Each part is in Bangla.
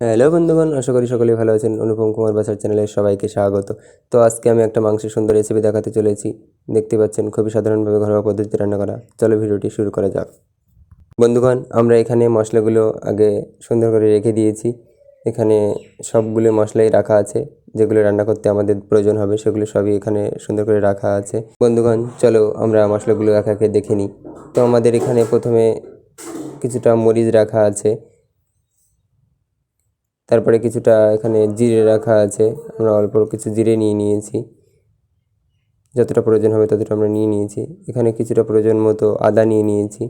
হ্যালো বন্ধুগণ, আশা করি সকলেই ভালো আছেন। অনুপম কুমার বাসার চ্যানেলে সবাইকে স্বাগত। তো আজকে আমি একটা মাংসের সুন্দর রেসিপি দেখাতে চলেছি। দেখতে পাচ্ছেন খুবই সাধারণভাবে ঘরোয়া পদ্ধতিতে রান্না করা। চলো ভিডিওটি শুরু করা যাক। বন্ধুগণ, আমরা এখানে মশলাগুলো আগে সুন্দর করে রেখে দিয়েছি। এখানে সবগুলো মশলাই রাখা আছে। যেগুলো রান্না করতে আমাদের প্রয়োজন হবে, সেগুলো সবই এখানে সুন্দর করে রাখা আছে। বন্ধুগণ, চলো আমরা মশলাগুলো একে একে দেখে নিই। তো আমাদের এখানে প্রথমে কিছুটা মরিচ রাখা আছে। তারপরে কিছুটা এখানে জিরে রাখা আছে, আমরা অল্প কিছু জিরে নিয়ে নিয়েছি। যতটা প্রয়োজন হবে ততটা আমরা নিয়ে নিয়েছি। এখানে কিছুটা প্রয়োজন মতো আদা নিয়ে নিয়েছি।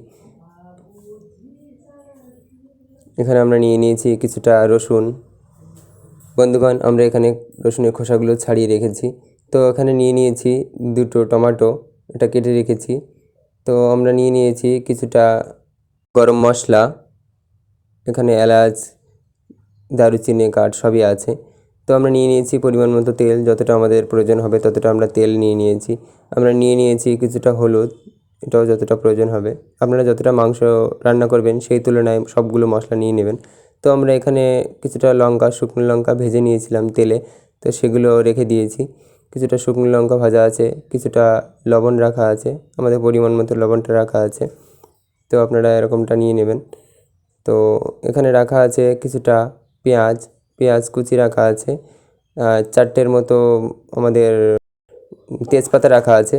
এখানে আমরা নিয়ে নিয়েছি কিছুটা রসুন। বন্ধুগণ, আমরা এখানে রসুনের খোসাগুলো ছাড়িয়ে রেখেছি। তো এখানে নিয়ে নিয়েছি দুটো টমেটো, এটা কেটে রেখেছি। তো আমরা নিয়ে নিয়েছি কিছুটা গরম মশলা, এখানে এলাচ দারুচিনি, কাঠ সবই আছে। তো আমরা নিয়ে নিয়েছি পরিমাণ মতো তেল, যতটা আমাদের প্রয়োজন হবে ততটা আমরা তেল নিয়ে নিয়েছি। আমরা নিয়ে নিয়েছি কিছুটা হলুদ, এটাও যতটা প্রয়োজন হবে। আপনারা যতটা মাংস রান্না করবেন সেই তুলনায় সবগুলো মশলা নিয়ে নেবেন। তো আমরা এখানে কিছুটা লঙ্কা, শুকনো লঙ্কা ভেজে নিয়েছিলাম তেলে, তো সেগুলো রেখে দিয়েছি। কিছুটা শুকনো লঙ্কা ভাজা আছে, কিছুটা লবণ রাখা আছে, আমাদের পরিমাণ মতো লবণটা রাখা আছে। তো আপনারা এরকমটা নিয়ে নেবেন। তো এখানে রাখা আছে কিছুটা পেঁয়াজ পেঁয়াজ কুচি রাখা আছে। চারটের মতো আমাদের তেজপাতা রাখা আছে।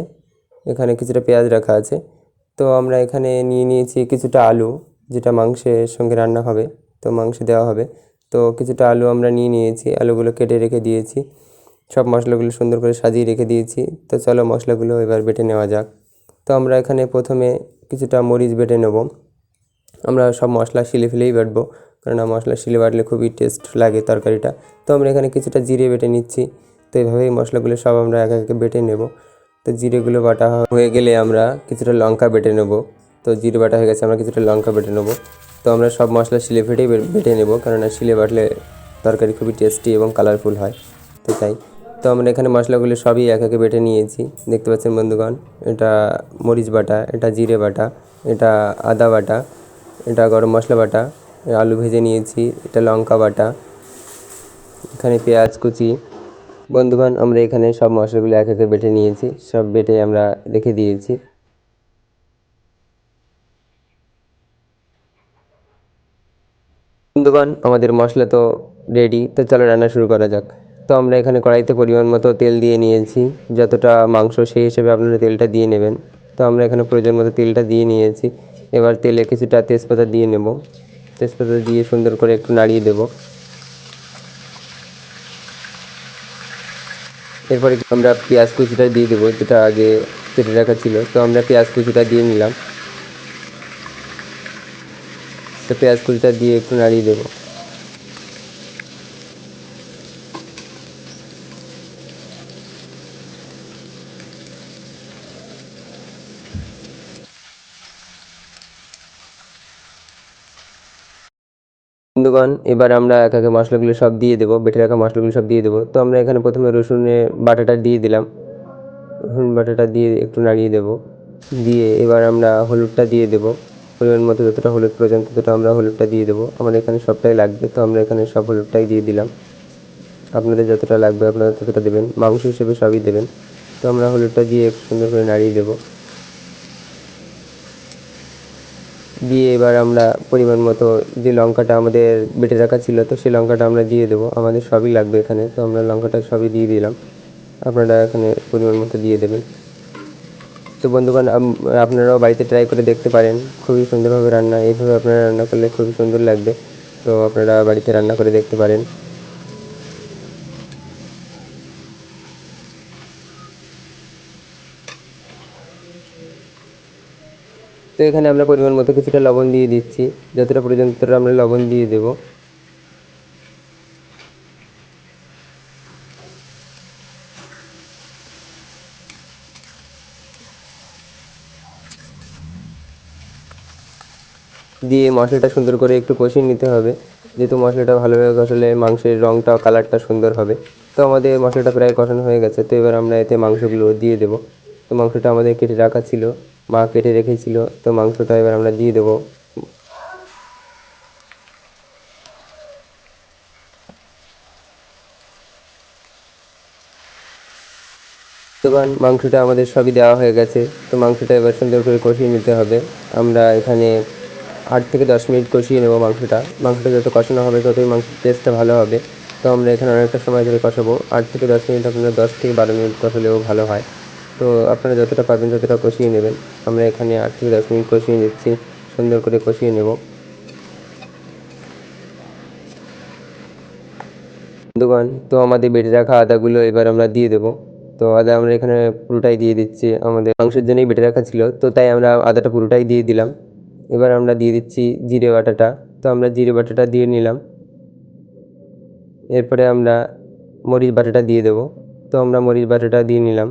এখানে কিছুটা পেঁয়াজ রাখা আছে। তো আমরা এখানে নিয়ে নিয়েছি কিছুটা আলু, যেটা মাংসের সঙ্গে রান্না হবে, তো মাংসে দেওয়া হবে। তো কিছুটা আলু আমরা নিয়ে নিয়েছি, আলুগুলো কেটে রেখে দিয়েছি। সব মশলাগুলো সুন্দর করে সাজিয়ে রেখে দিয়েছি। তো চলো মশলাগুলো এবার বেটে নেওয়া যাক। তো আমরা এখানে প্রথমে কিছুটা মরিচ বেটে নেব। আমরা সব মশলা শিলে ফেলেই বাটবো। কেননা মশলা শিলে বাটলে খুবই টেস্ট লাগে তরকারিটা। তো আমরা এখানে কিছুটা জিরে বেটে নিচ্ছি। তো এইভাবেই মশলাগুলো সব আমরা এক একে বেটে নেব। তো জিরেগুলো বাটা হয়ে গেলে আমরা কিছুটা লঙ্কা বেটে নেব। তো জিরে বাটা হয়ে গেছে, আমরা কিছুটা লঙ্কা বেটে নেব। তো আমরা সব মশলা শিলে ফেটেই বেটে নেব। কেননা শিলে বাটলে তরকারি খুবই টেস্টি এবং কালারফুল হয়। তো তাই। তো আমরা এখানে মশলাগুলো সবই এক একে বেটে নিয়েছি। দেখতে পাচ্ছেন বন্ধুগণ, এটা মরিচ বাটা, এটা জিরে বাটা, এটা আদা বাটা, এটা গরম মশলা বাটা আলু ভেজে নিয়েছি, এটা লঙ্কা বাটা, এখানে পেঁয়াজ কুচি। বন্ধুগণ, আমরা এখানে সব মশলাগুলো এক একে বেটে নিয়েছি, সব বেটে আমরা রেখে দিয়েছি। বন্ধুগণ, আমাদের মশলা তো রেডি তো চলো রান্না শুরু করা যাক। তো আমরা এখানে কড়াইতে পরিমাণ মতো তেল দিয়ে নিয়েছি, যতটা মাংস সেই হিসেবে আপনারা তেলটা দিয়ে নেবেন। তো আমরা এখানে প্রয়োজন মতো তেলটা দিয়ে নিয়েছি, এবার তেলে কিছুটা তেজপাতা দিয়ে নেব। তেজপাতা দিয়ে সুন্দর করে একটু নাড়িয়ে দেব। এরপরে আমরা পেঁয়াজ কুচিটা দিয়ে দেবো, যেটা আগে কেটে রাখা ছিল। তো আমরা পেঁয়াজ কুচিটা দিয়ে নিলাম। তো পেঁয়াজ কুচিটা দিয়ে একটু নাড়িয়ে দেবো। বন্ধুগণ, এবার আমরা এক একে মশলাগুলো সব দিয়ে দেবো, বেটে রাখা মশলাগুলো সব দিয়ে দেবো। তো আমরা এখানে প্রথমে রসুনের বাটাটা দিয়ে দিলাম। রসুন বাটাটা দিয়ে একটু নাড়িয়ে দেবো। দিয়ে এবার আমরা হলুদটা দিয়ে দেবো। পরিমাণ মতো যতটা হলুদ প্রয়োজন ততটা আমরা হলুদটা দিয়ে দেবো। আমাদের এখানে সবটাই লাগবে, তো আমরা এখানে সব হলুদটাই দিয়ে দিলাম। আপনাদের যতটা লাগবে আপনারা ততটা দেবেন, মাংস হিসেবে সবই দেবেন। তো আমরা হলুদটা দিয়ে সুন্দর করে নাড়িয়ে দেবো। দিয়ে এবার আমরা পরিমাণ মতো যে লঙ্কাটা আমাদের বেটে রাখা ছিল, তো সেই লঙ্কাটা আমরা দিয়ে দেবো। আমাদের সবই লাগবে এখানে, তো আমরা লঙ্কাটা সবই দিয়ে দিলাম। আপনারা এখানে পরিমাণ মতো দিয়ে দেবেন। তো বন্ধুগণ আপনারাও বাড়িতে ট্রাই করে দেখতে পারেন। খুবই সুন্দরভাবে রান্না, এইভাবে আপনারা রান্না করলে খুবই সুন্দর লাগবে। তো আপনারা বাড়িতে রান্না করে দেখতে পারেন। তো এখানে আমরা পরিমাণ মতো কিছুটা লবণ দিয়ে দিচ্ছি। যতটা প্রয়োজন ততটা আমরা লবণ দিয়ে দেবো। দিয়ে মশলাটা সুন্দর করে একটু কষিয়ে নিতে হবে। যেহেতু মশলাটা ভালোভাবে কষালে মাংসের রঙটা কালারটা সুন্দর হবে। তো আমাদের মশলাটা প্রায় কষানো হয়ে গেছে। তো এবার আমরা এতে মাংসগুলো দিয়ে দেবো। তো মাংসটা আমাদের কেটে রাখা ছিল। মা কেটে রেখেছিল, তো মাংসটা এবার আমরা দিয়ে দেবো। মাংসটা আমাদের সবই দেওয়া হয়ে গেছে। তো মাংসটা এবার সুন্দর করে কষিয়ে নিতে হবে। আমরা এখানে আট থেকে দশ মিনিট কষিয়ে নেব মাংসটা। মাংসটা যত কষানো হবে, ততই মাংসের টেস্টটা ভালো হবে। তো আমরা এখানে অনেকটা সময় ধরে কষাবো। আট থেকে দশ মিনিট, আপনারা দশ থেকে বারো মিনিট কষালেও ভালো হয়। তো আপনারা যতটা পারবেন ততটা কষিয়ে নেবেন। আমরা এখানে আট থেকে দশ মিনিট কষিয়ে নিচ্ছি। সুন্দর করে কষিয়ে নেব। দোকান তো আমাদের বেটে রাখা আদাগুলো এবার আমরা দিয়ে দেবো। তো আদা আমরা এখানে পুরোটাই দিয়ে দিচ্ছি। আমাদের মাংসের জন্যই বেটে রাখা ছিল, তো তাই আমরা আদাটা পুরোটাই দিয়ে দিলাম। এবার আমরা দিয়ে দিচ্ছি জিরে বাটাটা। তো আমরা জিরে বাটাটা দিয়ে নিলাম। এরপরে আমরা মরিচ বাটাটা দিয়ে দেবো। তো আমরা মরিচ বাটাটা দিয়ে নিলাম।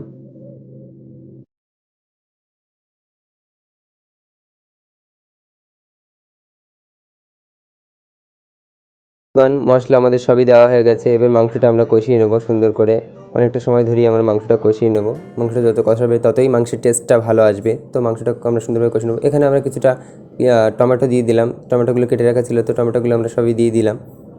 মশলা আমাদের সবই দেওয়া হয়ে গেছে। এবার মাংসটা আমরা কষিয়ে নেব সুন্দর করে। অনেকটা সময় ধরেই আমরা মাংসটা কষিয়ে নেব। মাংসটা যত কষাবে ততই মাংসের টেস্টটা ভালো আসবে। তো মাংসটা আমরা সুন্দরভাবে কষিয়ে নেব। এখানে আমরা কিছুটা টমেটো দিয়ে দিলাম। টমেটোগুলো কেটে রাখা ছিল, তো টমেটোগুলো আমরা সবই দিয়ে দিলাম।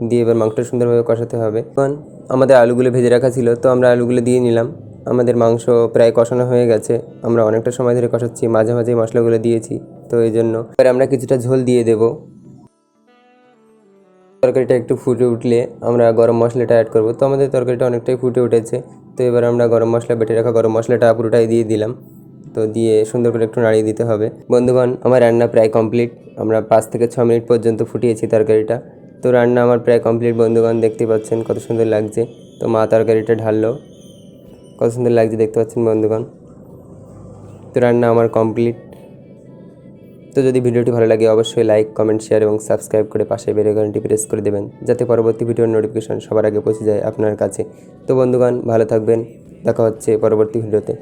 দিয়ে এবার মাংসটা সুন্দরভাবে কষাতে হবে। এখন আমাদের আলুগুলো ভেজে রাখা ছিল, তো আমরা আলুগুলো দিয়ে নিলাম। আমাদের মাংস প্রায় কষানো হয়ে গেছে। আমরা অনেকটা সময় ধরে কষাচ্ছি, মাঝে মাঝে মশলাগুলো দিয়েছি। তো এই জন্য এবার আমরা কিছুটা ঝোল দিয়ে দেবো। তরকারিটা একটু ফুটে উঠলে আমরা গরম মশলাটা অ্যাড করব। তো আমাদের তরকারিটা অনেকটাই ফুটে উঠেছে। তো এবার আমরা গরম মশলা, বেটে রাখা গরম মশলাটা পুরোটাই দিয়ে দিলাম। তো দিয়ে সুন্দর করে একটু নাড়িয়ে দিতে হবে। বন্ধুগণ, আমার রান্না প্রায় কমপ্লিট আমরা পাঁচ থেকে ছ মিনিট পর্যন্ত ফুটিয়েছি তরকারিটা। তো রান্না আমার প্রায় কমপ্লিট বন্ধুগণ, দেখতে পাচ্ছেন কত সুন্দর লাগছে। তো মা তরকারিটা ঢাললো। কত সুন্দর লাগছে দেখতে পাচ্ছেন বন্ধুগণ। তো রান্না আমার কমপ্লিট তো যদি ভিডিওটি ভালো লাগে, অবশ্যই লাইক কমেন্ট শেয়ার এবং সাবস্ক্রাইব করে পাশে আইকনটি প্রেস করে দেবেন, যাতে পরবর্তী ভিডিওর নোটিফিকেশন সবার আগে পৌঁছে যায় আপনার কাছে। তো বন্ধুগণ, ভালো থাকবেন, দেখা হচ্ছে পরবর্তী ভিডিওতে